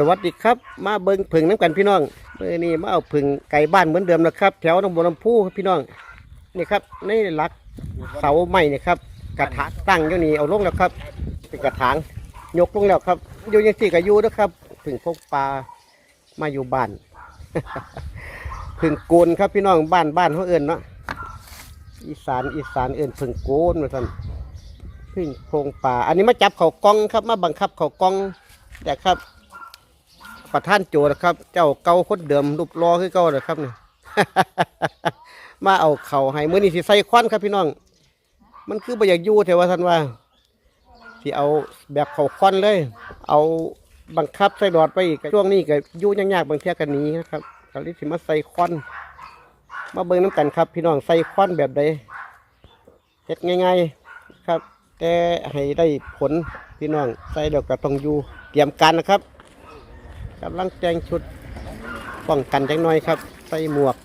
สวัสดีครับ มาเบิ่งผึ่งน้ำกันพี่น้องเมื่อนี้มาเอาผึ่งไก่บ้านเหมือนเดิมนะครับ แถวหนองบัวลำพูพี่น้องนี่ครับในหลักเสาไม้นี่ครับกระถางตั้งอยู่นี่เอาลงแล้วครับเป็นกระถางยกลงแล้วครับอยู่ยังสี่กับยูนะครับผึ่งพกปลามาอยู่บ้านผึ่งโกนครับพี่น้องบ้านบ้านเขาเอื่นเนาะอีสานอีสานเอื่นผึ่งโกนมาท่านผึ่งโพงป่า อันนี้มาจับเขากล้องครับ มาบังคับเขากล้องแต่ครับ ประท่านโจนะครับ เจ้าเก่าคนเดิมรูปรอคือเก่านะครับนี่ มาเอาเข่าให้มื้อนี้สิใส่ควันครับพี่น้อง มันคือบ่อยากอยู่แต่ว่าท่านว่าสิเอาแบบเข่าควันเลย เอาบังคับใส่หลอดไปอีกช่วงนี้ก็อยู่ยากๆบางเที่ยกันนี้นะครับก็เลยสิมาใส่ควันมาเบิ่งน้ำกันครับ พี่น้องใส่ควันแบบใดเฮ็ดง่ายๆครับ แต่ให้ได้ผลพี่น้องใส่แล้วก็ต้องอยู่เตรียมการนะครับ กำลังแต่งชุดป้องกันจังน้อยครับ ใส่หมวก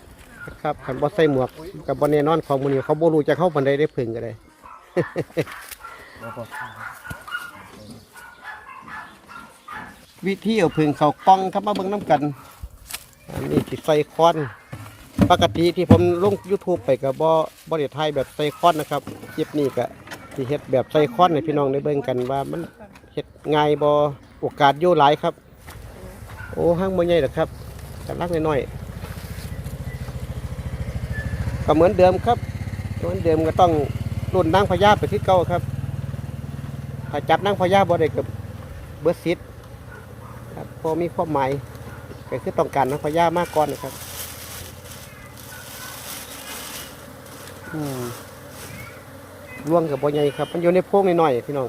นะครับคันบ่ใส่หมวกกับบนแน่นอนของมือนี้เขาบ่รู้จะเข้าบันไดได้พึ่งกันเลยวิธีเอาพึ่งเขากล้องครับมาเบิ่งน้ำกันอันนี้สิใส่คอน ปกติที่ผมลง YouTube ไปกับบ่บ่ได้ถ่ายแบบใส่คอนนะครับคลิปนี้ก็สิเฮ็ดแบบใส่คอนให้พี่น้องได้เบิ่งกันว่ามันเฮ็ดง่ายบ่โอกาสอยู่หลายครับ โอ้ห้างมันใหญ่หรอครับกำลังน้อยๆก็เหมือนเดิมครับเหมือนเดิมก็ต้องรุ่นนางพญาไปที่เก่าครับ ถ้าจับนางพญาบ่ได้กับเบิร์ซิดครับพอมีความหมายก็คือต้องการนางพญามากก่อนนะครับอืมร่วงกับบ่ใหญ่ครับ มันอยู่ในโพรงน้อยๆพี่น้อง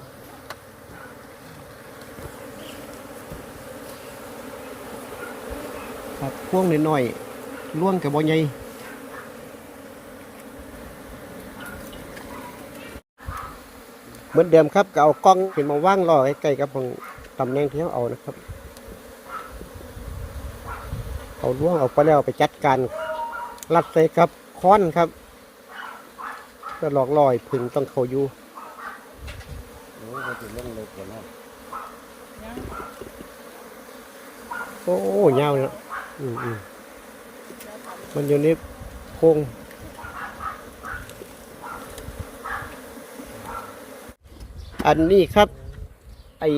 ครับ พ่วงน้อยๆล่วงกับบ่ใหญ่เหมือนเดิมครับก็เอากล้องขึ้นมาว่างรอใกล้ๆกับตรงตำแหน่งที่เขาเอานะครับ เอาล่วงเอาไปแล้วไปจัดการรัดใส่กับค้อนครับก็หลอกลอยพึ่งต้องเขาอยู่โอ้ยมันจะเนเลยกว่านั้นโอ้ยาวเนาะ อืมอืมมันอยู่ในโพรงอันนี้ครับ ไอ้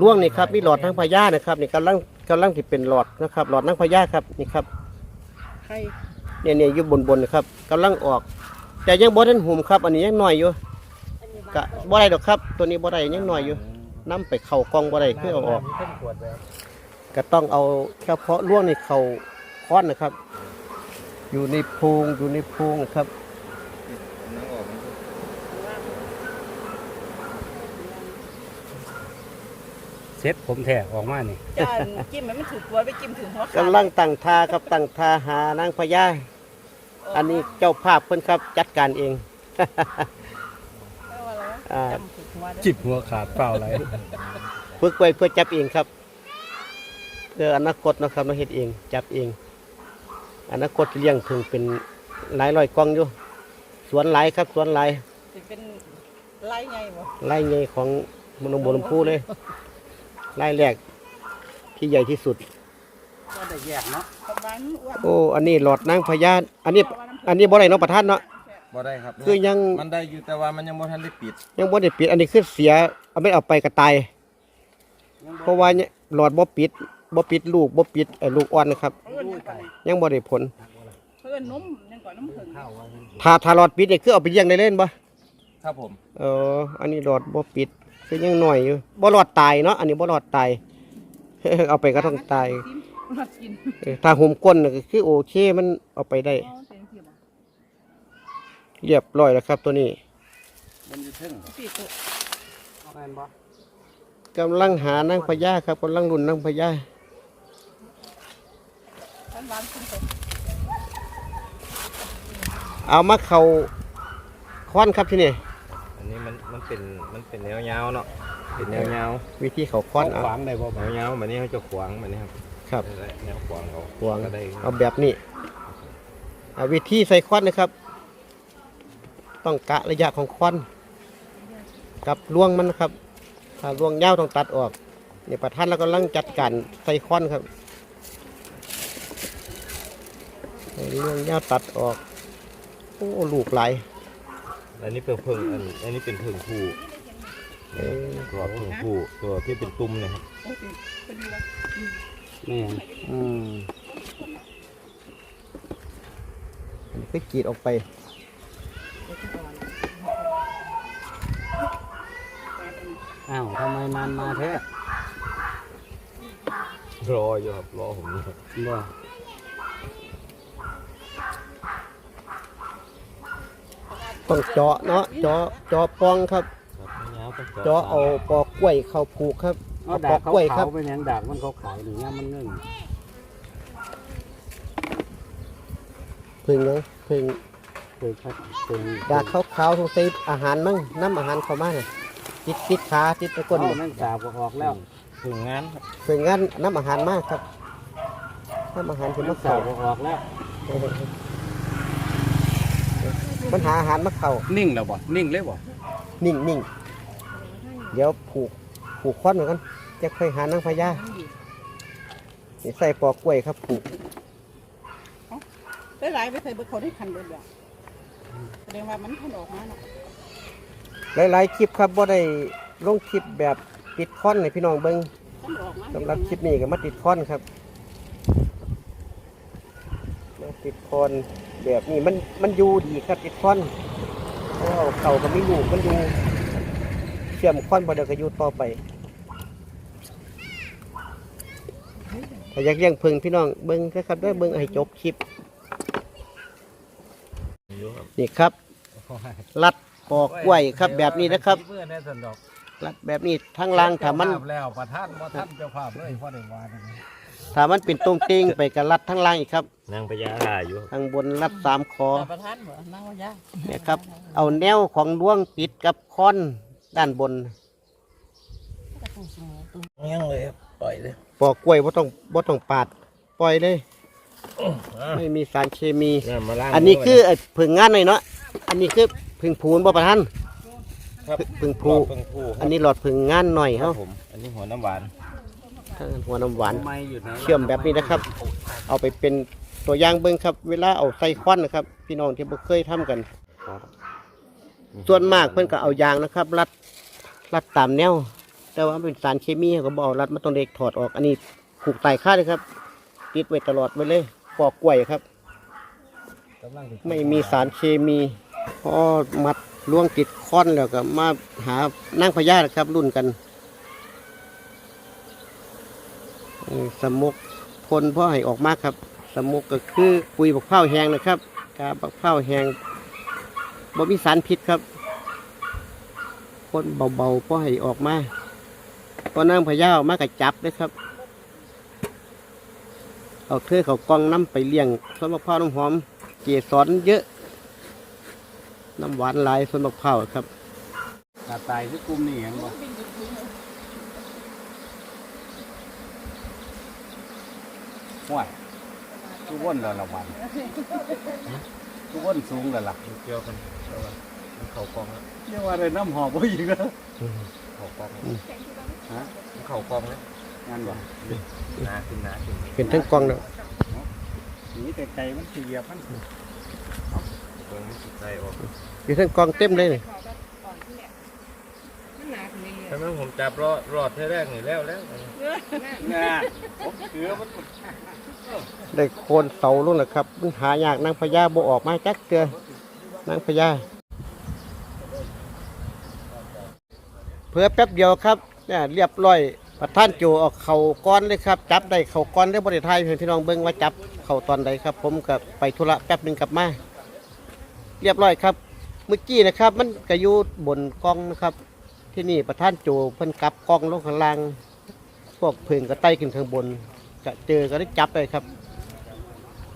ล่วงนี่ครับมีหลอดนางพญานะครับนี่กำลังกำลังที่เป็นหลอดนะครับ หลอดนางพญาครับนี่ครับใครเนี่ยเนี่ยอยู่บนบนๆนะครับกำลังออก แต่ยังบ่ทันหุ่มครับ อันนี้ยังน้อยอยู่กะบ่ได้ดอกครับ ตัวนี้บ่ได้ยังน้อยอยู่นํไปเข้ากล่องบ่ได้คือเอาออก ก็ต้องเอาเฉพาะล่วงในเขาค้อนนะครับ อยู่ในโพรงอยู่ในโพรงนะครับน้ำออกมันเซ็ตผมแทกออกมานี่จานจิ้มมันไม่ถูกตัวไปจิ้มถึงหัวขากำลังตั้งท่าครับตั้งท่าหานางพญาอันนี้เจ้าภาพเพิ่นครับจัดการเองเอาอะไรวะอ่าจำถูกหัวได้จิบหัวขาดเปล่าไร ฝึกไว้เพื่อจับเองครับเพื่ออนาคตเนาะครับเราเฮ็ดเองจับเอง อนาคตเลี้ยงถึงเป็นหลายร้อยกล่องอยู่สวนหลายครับสวนหลายสิเป็นไล่ไงบ่ไร่ใหญ่ของมนองบัวลำพูเลยไร่แรกที่ใหญ่ที่สุด ก็ได้แยกเนาะประมาณอ้วนโอ้ อันนี้หลอดนางพญาอันนี้ อันนี้บ่ได้เนาะประธานเนาะ บ่ได้ครับคือยัง มันได้อยู่แต่ว่ามันยังบ่ทันได้ปิดยังบ่ได้ปิด อันนี้คือเสีย เอาไม่เอาไปกระตายเพราะว่าเนี่ยหลอดบ่ปิด บ่ปิดลูกบ่ปิดไอ้ลูกอ่อนนะครับ เพื่อนยังก่อนยังบ่ได้ผล เพื่อนนุ่มยังก่อนน้ำผึ้งถ้าถ้าหลอดปิดเนี่ยคือเอาไปเลี้ยงได้เล่นบ่ครับผมเอออันนี้หลอดบ่ปิดคือยังหน่อยอยู่บ่หลอดตายเนาะอันนี้บ่หลอดตาย เอาไปก็ต้องตายมากินเออถ้าห่มก้นน่ะก็คือโอเคมันเอาไปได้ เอาเสียงเสียบ่เรียบร้อยแล้วครับ ตัวนี้มันอยู่ถึงพี่ตัวแม่นบ่กำลังหานางพญาครับกำลังรุ่นนางพญา ท่านหวานขึ้นไป เอามาเขาควันครับที่นี่อันนี้มันมันเป็นมันเป็นแนวยาวเนาะเป็นแนวยาววิธีเขาควันเอาขวางได้บ่แนวยาวแบบนี้เขาจะขวางแบบนี้ครับครับได้แนวขวางเขาขวางก็ได้เอาแบบนี้เอาวิธีใส่ควันนะครับ ต้องกะระยะของควันกับล่วงมันนะครับถ้าล่วงยาวต้องตัดออกนี่ประธานเรากำลังจัดการใส่ค้อนครับให้ เรื่องยาตัดออก โอ้ลูกไหลายอันนี้เป็นเพิงอันอันนี้เป็นเพิงผู้เออตัวเพิงผู้ตัวที่เป็นตุ้มนะครับอ้ยเป็นดีวะแม่นอืมอันนี้ก็กรีดออกไป อ้าวทำไมนานมาแท้รออยู่ครับรอผมนี่ครับ ต้องเจาะเนาะเจาะเจาะปองครับครับไม่ยาวต้องเจาะเอาปอกกล้วยเข้าผูกครับเอาเอาปดาอกกกล้วยครัขาบวๆเป็นหยังดากมันเขาขาวๆหนึ่งย่ามมันเงินพึ่งยังพึ่งเคยพัดเคยดากขาวๆสงสัยอาหารมั้งน้ำอาหารเข้ามาน่ะติดติดขาติดตะก้นเอาแม่งสาบก็ออกแล้วถึงงานครับพึ่งงั้นน้ำอาหารมากครับน้ำอาหารถึงแม่มางสาเข่าบก็ออกแล้ว ปัญหาอาหารมาเข่านิ่งแล้วบ่นิ่งเลยบ่นิ่งนิ่งเดี๋ยวผูกผูกค้อนหน่อยกันจะค่อยหานางพญานี่ใส่ปอกกล้วยครับผูกได้หลายไปใส่เบอร์เขาได้คันเดียวเดียวแสดงว่ามันทันออกมาเนาะหลายๆคลิปครับว่าได้ลงคลิปแบบติดค้อนให้พี่น้องเบิ้งทันออกมาสำหรับคลิปนี้ก็มาติดค้อนครับมาติดค้อน แบบนี้มันมันอยู่ดีครับติดค้อนเพราะเก่าก็ไม่อยู่มันอยู่เชื่อมค้อนบ่เดียวก็อยู่ต่อไปถ้าอยากเลี้ยงพึ่งพี่น้องเบิ้งครับด้วยเบิ้งให้จบคลิปนี่ครับ รัดปอกกล้วยครับแบบนี้นะครับลัดอกรัดแบบนี้ทั้งล่างถ้ามันแล้วประท่านบ่ท่านเจ้าภาพเลยพ่อได้วานะ ถ้ามันเป็นตรงเติงไปกับรัดทั้งล่างอีกครับนางพญาลาอยู่ครับข้างบนรัดสามคอประธานเหรอนั่งว่ายากเนี่ยครับ เอาแนวของล่วงติดกับค้อนด้านบนยังเลยครับปล่อยเลยปอกกล้วยบ่ต้องบ่ต้องปาด ปล่อยเลย ไม่มีสารเคมี เนี่ยมาล้างอันนี้คือไอ้ผึ่งงานหน่อยเนาะอันนี้คือผึ่งผูนบ่ประทันครับผึ่งผูผูเพิ่งผูคอัรับนนี้หลอดผึ่งงานหน่อยครัเฮาบผม อันนี้หัวน้ำหวาน ทางหัวน้ำหวานไม่อยู่ไหนเชื่อมแบบนี้นะครับ เอาไปเป็นตัวอย่างเบิ่งครับ เวลาเอาใส่ควันนะครับ พี่น้องที่บ่เคยทำกัน ส่วนมากเพิ่นก็เอายางนะครับ รัดรัดตามแนว แต่ว่ามันเป็นสารเคมีเขาก็บเอกรัดมันต้องเด็กถอดออก อันนี้ผูกไตค่าเลยครับ ติดไว้ตลอดไว้เลยปอกกล้วยครับกำลังสิไม่มีสารเคมีพอมัดล่วงติดค้อนแล้วก็มาหานั่งพญานะครับ รุ่นกันนี่ สมุกพลพ่อให้ออกมากครับ สมุกก็คือปุ๋ยบักเผาแห้งนะครับกาบักเผาแห้งบ่มีสารพิษครับพ่นเบาๆพ่อให้ออกมาพอนั่งพญาออกมาก็จับเลยครับเอาเทือเขากล้องน้ำไปเลี้ยงส่วนมะพร้าวน้ำหอม เกสรเยอะน้ำหวานหลายส่วนมะพร้าวครับกาตายที่กลุ่มนี่เห็นบ่ ห่วยทุกวนแล้วละวันทุกวนสูงแล้วล่ะมันเกี่ยวกันแล้วกันมันเข่ากองแล้วเรียกว่าได้น้ำหอมบ่อีกแล้วเข่ากองฮะมันเข่ากองแล้วงานบ่หนาขึ้นหนาขึ้นเป็นทั้งกล้องแล้วหนีแต่ไกลมันสิเหยียบมันเบิ่งมันสิใจออกเป็นทั้งกล้องเต็มเลยนี่มันห นาขึ้นเรื่อยถ้าแม่นผมจับรอดรอดแท้แรกนี่แล้วแล้วน่ะผมเกือมันได้โคนเสาลงแล้วครับมันหายากนางพญาบ่ออกมาจักเตือนางพญาเพื่อแป๊บเดียวครับเนี่ยเรียบร้อยประท่านโจเออกเข่าก้อนเลยครับ จับได้เข่าก้อนได้บริไทยเพื่อนพี่น้องเบิ้งว่าจับเข่าตอนใดครับ ผมกับไปธุระแป๊บหนึ่งกลับมา เรียบร้อยครับเมื่อกี้นะครับ มันกระยุบนกล้องนะครับ ที่นี่ประท่านโจเพิ่นกลับกล้องลงข้างล่าง พวกเพิ่งก็ไต่ขึ้นข้างบนก็เจอก็ได้จับเลยครับ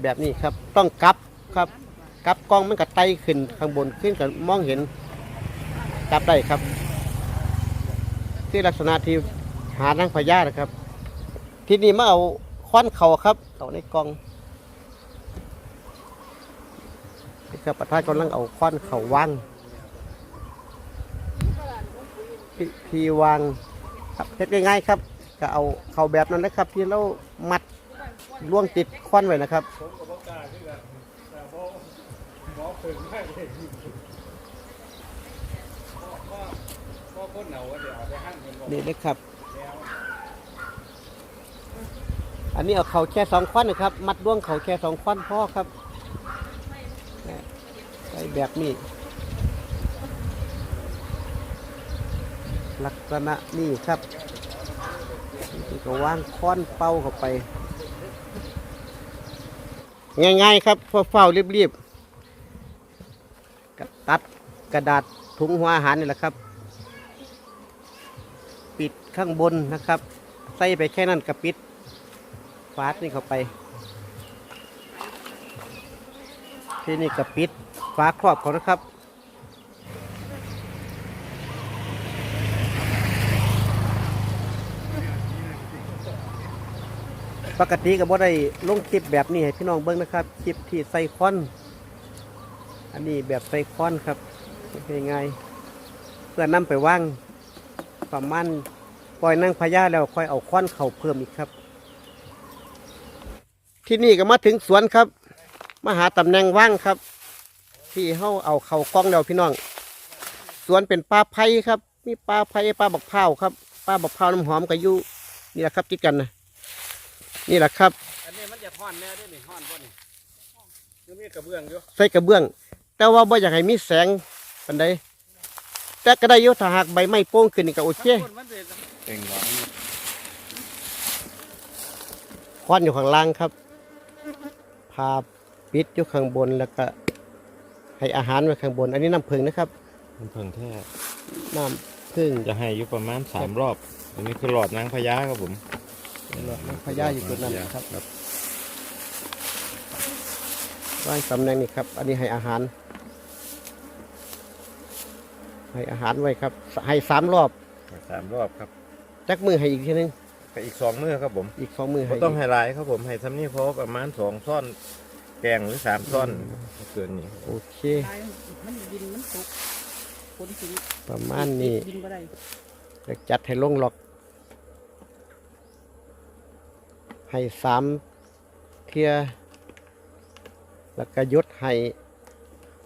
แบบนี้ครับต้องกลับครับกลับกล้องมันก็ไต่ขึ้นข้างบนขึ้นก็มองเห็นจับได้ครับ ที่ลักษณะที่หานังพญานะครับ ที่นี่มาเอาค้อนเขาครับเขาในกล้องนี่ครับประธานกำลังเอาค้อนเขาวาง พีวางครับเฮ็ดง่ายๆครับก็เอาเข้าแบบนั้นนะครับ ที่เรามัดล่วงติดควันไว้นะครับพ่อกันแต่บ่หมอฝึกให้เลยบ่บ่คนเหนาว่าเดี๋ยวเอาไปหั่นกันบ่นี่นะครับ อันนี้เอาเข่าแค่สองควันนะครับ มัดล่วงเข่าแค่สองควันพ่อครับใส่แบบนี้ ลักษณะนี่ครับก็วางค้อนเป้าเข้าไป ง่ายๆครับพอเฝ้ารีบๆก็ตัดกระดาษถุงหัวอาหารนี่แหละครับ ปิดข้างบนนะครับ ใส่ไปแค่นั้นก็ปิดฟาดนี่เข้าไป ที่นี่ก็ปิดฝาครอบเขานะครับ ปกติก็บ่ได้ลงคลิปแบบนี้ให้พี่น้องเบิ่งนะครับ คลิปที่ใส่คอน อันนี้แบบใส่คอนครับง่ายๆเพื่อนำไปว่างประมาณปล่อยนั่งพญาแล้วค่อยเอาคอนเข่าเพิ่มอีกครับ ที่นี่ก็มาถึงสวนครับ มาหาตำแหน่งว่างครับ ที่เฮาเอาเข่ากล้องแล้วพี่น้อง สวนเป็นป่าไผ่ครับ มีป่าไผ่ป่าบักพร้าครับป่าบักพร้าน้ำหอมก็อยู่นี่แหละครับติดกันนะ นี่แหละครับ อันนี้มันจะฮ้อนแน่เด้นี่ฮ้อนบ่นี่ยังมีกระเบื้องอยู่ใส่กระเบื้อง แต่ว่าบ่อยากให้มีแสงปานใดแต่ก็ได้อยถ้าหากใบไม้โป้งขึ้นนี่ก็โอเคคนมันสิเก่งหวานควันอยู่ข้างล่างครับพาปิดอยู่ข้างบนแล้วก็ให้อาหารไว้ข้างบน อันนี้น้ำผึ้งนะครับมันเพิ่งแท้น้ำผึ้งจะให้อยู่ประมาณสามรอบอันนี้คือหลอดนางพญาครับผม หลอดน้ำพญาอยู่ตัวนั้นครับครับวางตำแหน่งนี่ครับ อันนี้ให้อาหาร ให้อาหารไว้ครับ ให้สามรอบสามรอบครับจักมือให้อีกทีหนึงก็อีกสองมือครับผม อีกสองมือให้บ่ต้องให้หลายครับผม ให้ทำนี่พอประมาณสองซ่อนแกงหรือสามซ่อนบ่เกินนี้โอเคตายมันดินมันตกฝนสิประมาณนี้ดินบ่ได้เดี๋ยวจัดให้ลงล็อก ให้สามเทียแล้วก็ยดให้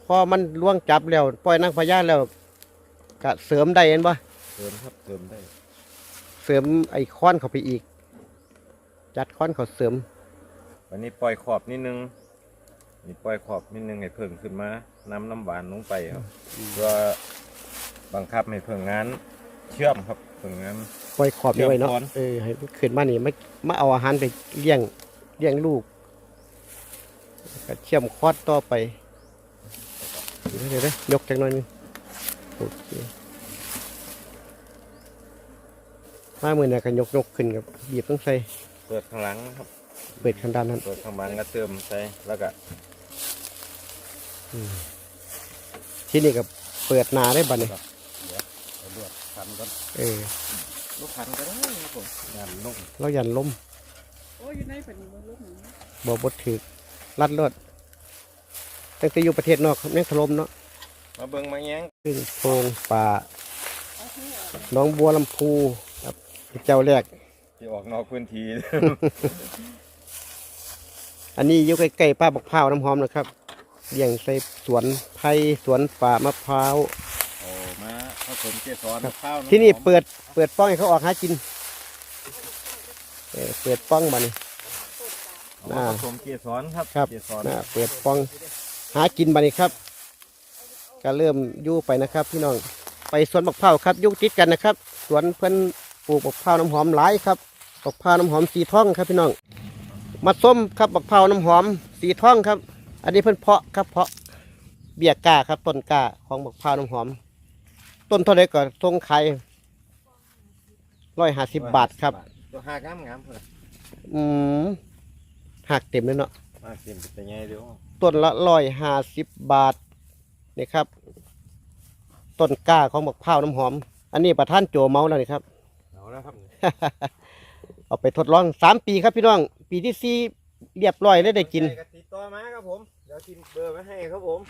พอมันล่วงจับแล้วปล่อยนางพญาแล้วก็เสริมได้เห็นปะเติมครับเติมได้ เสริมไอ้ค้อนเข้าไปอีก จัดค้อนเขาเสริม วันนี้ปล่อยขอบนิดนึงนี่ปล่อยขอบนิดนึงให้เพิ่งขึ้นมา น้ำน้ำหวานลงไปครับเพื่อบังคับให้เพิ่งงานเชื่อมครับ เพิ่งงานปล่อยขอบนี้ไว้เนาะเชื่อมค้อนเออให้มันขึ้นมานี่มามาเอาอาหารไปเลี้ยงเลี้ยงลูกก็เชื่อมคอดต่อไปเดี๋ยวเดี๋ยวเดี๋ยวยกจังหน่อยหนึงโอเคมามือเนี่ยกันยกยกขึ้นกับบีบต้องใส่เปิดข้างหลังครับ เปิดข้างด้านนั้นเปิดข้างหลังก็เติมใส่แล้วก็ที่นี่ก็เปิดหนาได้บัดนี้ เอาลวดพันก่อนเออลูกพันก็ได้ครับผมงานลงเรายันล้มโอ้ยอยู่ในเป็นบ่ลูกหนูบ่บดถือลัดเลือดตั้งแต่อยู่ประเทศนอกแม่งถล่มเนาะมาเบิ่งมาแย้งขึ้นโพรงป่าหน้องบัวลำพูครับเจ้าแรกที่ออกนอกพื้นที่ อันนี้อยู่ใกล้ๆป้าบักพร้าวน้ำหอมนะครับเลี้ยงใส่สวนไผ่สวนป่ามะพร้าวโอ้มา ผสมเกสรครับข้าวที่นี่เปิดเปิดป้องให้เขาออกหากินเออเปิดป้องมานี่เอามาผสมเกสรครับครับเกสรนะเปิดป้องหากินมานี่ครับ ก็เริ่มอยู่ไปนะครับ พี่น้องไปสวนบักพร้าวครับอยุติดกันนะครับ สวนเพิ่นปลูกบักพร้าวน้ำหอมหลายครับบักพร้าวน้ำหอมสีทองครับพี่น้องมาส้มครับบักพร้าวน้ำหอมสีทองครับ อันนี้เพิ่นเพาะครับเพาะเบี้ยก้าครับต้นก้าของบักพร้าวน้ำหอม ต้นเท่าไรก็ทรงขายร้อยห้าสิบบาทครับ ตัวหากงามงามเพื่อนอืมหักเต็มเลยเนาะมาเต็มเป็นไงเดี๋ยวต้นละร้อยห้าสิบบาทนี่ครับ ต้นกล้าของบักพร้าวน้ำหอม อันนี้ประท่านโจเมาแล้วนี่ครับ เอาแล้วครับเอาไปทดลองสามปีครับพี่น้อง ปีที่สี่เรียบร้อยเลยได้กินใครติดต่อมาครับผม เดี๋ยวทิมเบอร์ไว้ให้ครับผม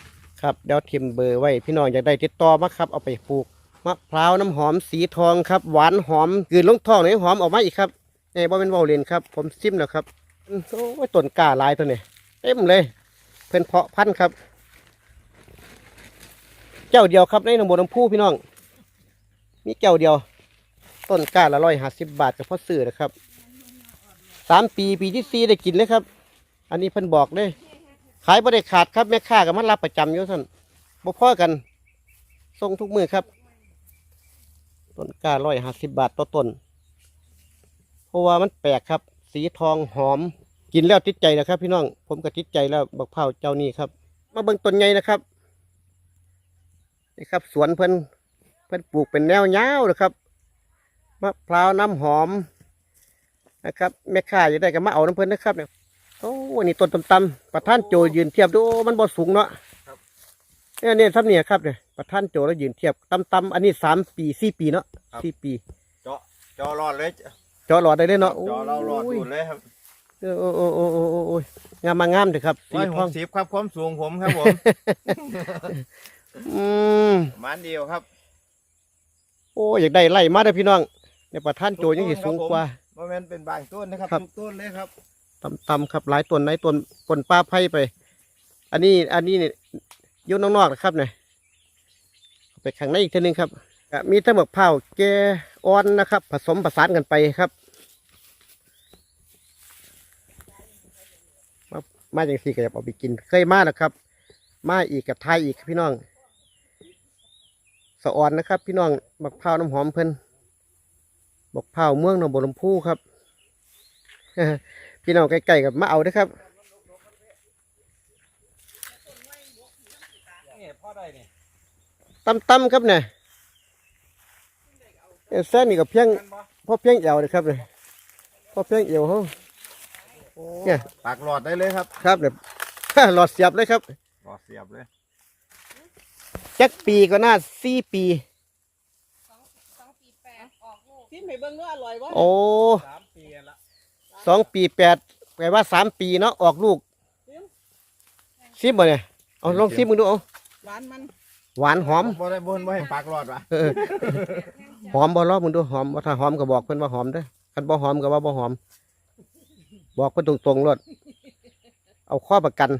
ครับเดี๋ยวทิมเบอร์ไว้พี่น้องอยากได้ติดต่อมาครับเอาไปปลูกมะพร้าวน้ำหอมสีทองครับ หวานหอมกืนลงท้องเลยหอมออกมาอีกครับนี่บ่เป็นเวาเลนครับ ผมซิมแล้วครับโอ้ยต้นกล้าลายตัวนี้เต็มเลย เพิ่นเพาะพันธุ์ครับ เจ้าเดียวครับในหนองบัวลำพูพี่น้อง มีเจ้าเดียว ต้นกล้าละร้อยห้าสิบบาทกับพ่อซื้อนะครับสามปีปีที่สี่ได้กินเลยครับ อันนี้เพิ่นบอกเลย ขายบ่ได้ขาดครับแม่ค้าก็มารับประจำอยู่ท่านบ่พ่อกันส่งทุกมือครับ ต้นกล้าร้อยห้าสิบบาทต่อต้น เพราะว่ามันแปลกครับ สีทองหอม กินแล้วติดใจนะครับ พี่น้อง ผมก็ติดใจแล้วบักเผาวเจ้านี้ครับ มาเบิ่งต้นใหญ่นะครับ นี่ครับ สวนเพิ่นเพิ่นปลูกเป็นแนวยาวนะครับ มะพร้าวน้ำหอมนะครับแม่ค้าจะได้ก็มาเอาน้ำเพิ่นนะครับเนี่ย อ้นี่ต้นต่ำๆประท่านโจยืนเทียบดูโอ้มันบ่สูงเนาะเนี่ยเนี่ยทำเนี่ยครับเนี่ยประท่านโจแล้วยืนเทียบต่ำๆอันนี้สามปีสี่ปีเนาะสี่ปี เจาะจอรอดเลยจอหลอดได้เลยเนาะจอเรารอดโอ้ยดูเลยครับเออโอ้โอ้โอ้โอ้โอ้โอ้ยงามมางามเลยครับสีร้อยทหอกงสิบครับความสูงผมครับผมอืมประมาณเดียวครับ โอ้อยากได้ไล่มาเด้อพี่น้องเนี่ยประท่านโจยังสิสูงกว่าว่ามันเป็นบางต้นนะครับครับทุกต้นเลยครับ ต่ำๆครับหลายต้นหลายต้นปนป้าไผ่ไป อันนี้อันนี้เนี่ยยุ่นนอกๆนะครับเนี่ยเอาไปข้างในอีกทีหนึงครับมีทั้งหมกเผาวแกอ่อนนะครับ ผสมผสานกันไปครับ มามาอย่างสี่ก็จะเอาไปกินเคยมาแล้วครับ มาอีกกับไทยอีกพี่น้องสะออนนะครับ พี่น้องบักพร้าวน้ำหอมเพิ่นบักพร้าวเมืองหนองบัวลำพูครับ พี่น้องใกล้ๆกับมาเอาเด้อครับนี่พ่อได้นี่ตั้มๆครับเนี่ยเอ้ยแซ่นี่กับเพียงพ่อเพียงเอวเลยครับเนี่ยพ่อเพียงเอวเขาเนี่ยปากหลอดได้เลยครับ ครับเนี่ยหลอดเสียบเลยครับ หลอดเสียบเลยจักปีก็น่าสี่ปีที่ไม่เบิ่งเนื้ออร่อยวะโอ้สามปีละ สองปีแปดแปลว่าสามปีเนาะออกลูกซิมบ่เนี่ยเอาลองซิมมึงดูเอาหวานมันหวานหอมบ่ได้บ่นบ่ให้ปากหลอดวะเออหอมบ่รอบมึงดูหอมว่าถ้าหอมก็บอกเพิ่นว่าหอมเด้อคันบ่หอมก็ว่าบ่หอม บอกเพิ่นตรงๆรถเอาข้อประกัน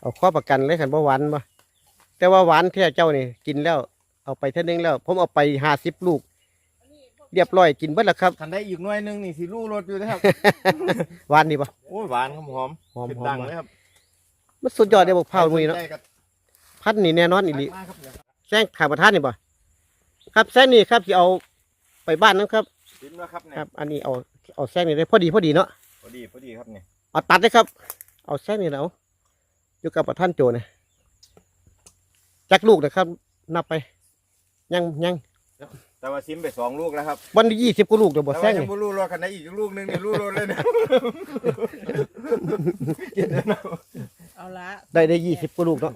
เอาข้อประกันเลยคันบ่หวานบ่แต่ว่าหวานแท้เจ้านี่กินแล้ว เอาไปเท่านึงแล้ว ผมเอาไปห้าสิบลูก เรียบร้อยกินเบิดแล้วครับ คันได้อีกหน่วยหนึงนี่สิลู่รถอยู่นะครับ หวานนี่ปะ โอ้ยหวานครับหอมหอมขึ้นหอมดังเลยครับมันสุดยอดเลยบอกเผามือเนาะใกล้กับพัดนี่แน่นอนอีหลี มากครับเนี่ยแซงขาประทานนี่ปะครับแซงนี่ครับที่เอาไปบ้านนะครับ ชิมแล้วครับเนี่ยครับ อันนี้เอาเอาแซงนี่ได้พอดีพอดีเนาะพอดีพอดีครับเนี่ยเอาตัดเลยครับ เอาแซงนี่แล้วอยู่กับประท่านโจเนี่ยจักลูกนะครับ นับไป ยังยัง แต่ว่าชิมไปสองลูกแล้วครับวันที่ยี่สิบกว่าลูกเดี๋ยวบอกแต่แซว่างยันี่งบ่รู้รอคันได้อีกลูกหนึงนี่ลู่รถเลยนะเอาละได้ได้ยี่สิบกว่าลูกเนาะ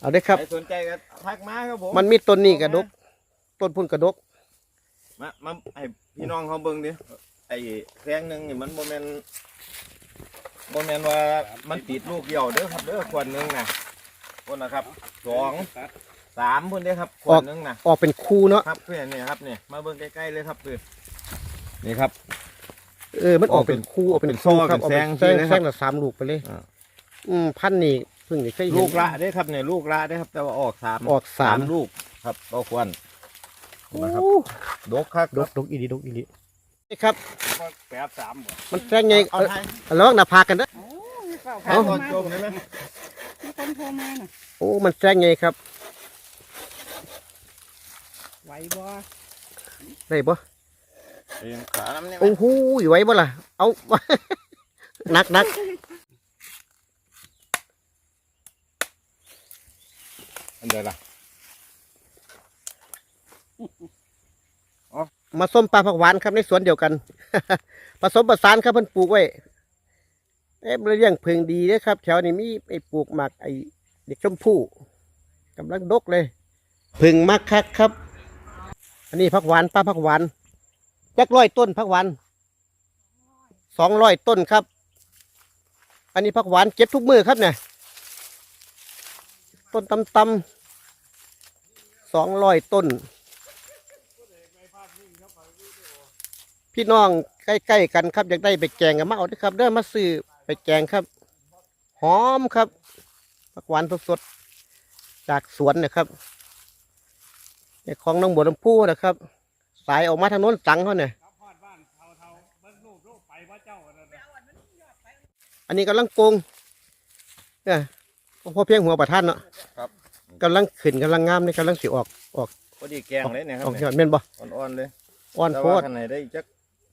เอาได้อครับ ใครสนใจก็ทักมาครับผมมันมีต้นนี้กระดก ต้นพุ่นกระดก มามาให้พี่น้องเขาเบิ่งดิไอ้แพงหนึงนี่มันบ่แม่นบ่แม่นว่ามันติดลูกเดียวเด้อครับเด้อขวดหนึงน่ะคนนะครับสอง สามพุ่นเด้อครับขวดหนึงน่ะออกเป็นคูเนาะครับเพื่อนนี่ครับเนี่ยมาเบิ่งใกล้ๆเลยครับเพื่อนนี่ครับ เออมันออกเป็นคูออกเป็นเป็นโซ่คู่ครับเป็นออกแซงเป็นแซงใช่ไหมแซงละสามลูกไปเลยอ่าอืมพันนี่เพิ่งได้เคยเห็นลูกละได้อครับเนี่ยลูกละได้อครับ แต่ว่าออกสามออกสามลูกครับก็ควรโอ้นะครับดกครับดกดกอีดีดกอีดีนี่ครับแปดสามบ่มันแซงไงเอาเออไทยระวังหน้าผากกันนะโอ้ยเฝ้าเอาโทรก่อนมาจมได้ไหมมีคนโทรมาน่ะโอ้มันแซงไงครับ ไหวบ่ได้บ่เองขาน้ำเนี่ยโอ้โหไหวบ่ล่ะ เอาหนักหนักอันเดียวละมาส้มปลาผักหวานครับในสวนเดียวกัน ผสมผสานครับเพิ่นปลูกไว้เอ๊ะเรื่องพึงดีเด้อครับ แถวนี้มีไอ้ปลูกหมากไอ้เด็กชมพู่กำลังดกเลย พึงมักคักครับ อันนี้ผักหวานปลาผักหวานจักร้อยต้นผักหวานสองร้อยต้นครับ อันนี้ผักหวานเก็บทุกมือครับเนี่ยต้นตำตำสองร้อยต้น พี่น้องใกล้ๆกันครับอยากได้ไปแกงกันมาเอาด้ครับเด้อมาซื้อไปแกงครับ หอมครับผักหวานสดๆจากสวนนะครับ ในของน้องบัวลำพูนะครับ สายออกมาทางโน้นสังเขาเนี่ยอันนี้กำลังโกงเนี่ยพอเพียงหัวประท่านเนาะครับกำลังขึ้นกำลังงามเลยกำลังสิออกออกพอดีแกงเลยเนี่ยครัอบอกยเนี่ยอดแม่นบ่อ่อนๆเลยอ่อนแต่โพว่าดข้างในได้จัก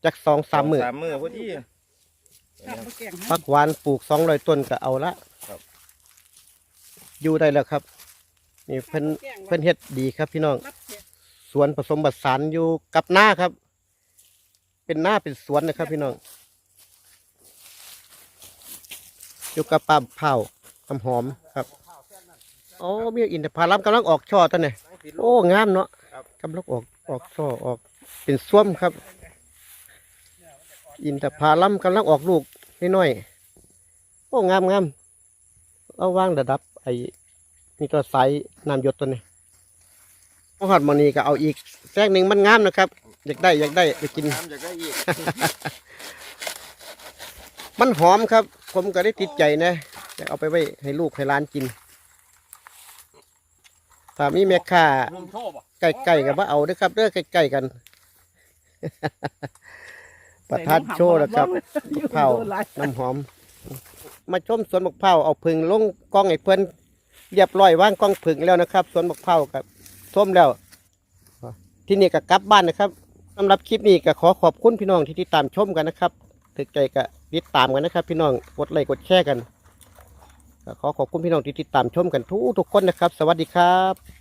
จากสองสามมือสามมือพอดีข้าวแกงผักหวานปลูกสองร้อยต้นก็เอาละครับอยู่ได้แล้วครับ นี่เพิ่นเพิ่นเฮ็ดดีครับพี่น้องรับเสียสวนผสมผสานอยู่กับหน้าครับ เป็นหน้าเป็นสวนนะครับ พี่น้องอยู่กับป่าเผาน้ำหอมครับโอ้มีอินทผลัมกำลังออกช่อตอนนี้โอ้งามเนาะครับกำลังออกออกช่อออก เป็นส้วมครับ อินทผลัมกำลังออกลูกน้อยๆโอ้งามงามเอาวางระดับไอ้ นี่ก็ใสน้ำหยดตัวนี้พอหอดหมอนีก็เอาอีกแทรกหนึ่งมันงามนะครับ อยากได้อยากได้ไปกิน น้ำจากได้อีกมันหอมครับ ผมก็ได้ติดใจนะอยากเอาไปไว้ให้ลูกให้หร้านกินถ้ามีแม่ค้าลุงโชว์บ่ใกล้ๆกับว่าเอาเด้อครับเด้อใกล้ๆกัน ประทัดโชว์นะครับมะพร้าวน้ำหอม มาชมสวนมะพร้าวเอาพึ่งลงกล้องให้เพื่อน เรียบร้อยว่างกล้องผึ่งแล้วนะครับสวนมะพร้าวกับส้มแล้ว ที่นี่ก็กลับบ้านนะครับสำหรับคลิปนี้ก็ขอขอบคุณพี่น้องที่ติดตามชมกันนะครับถึกใจก็ติดตามกันนะครับ พี่น้องกดไลค์กดแชร์กันขอขอบคุณพี่น้องที่ติดตามชมกันทุกทุกคนนะครับ สวัสดีครับ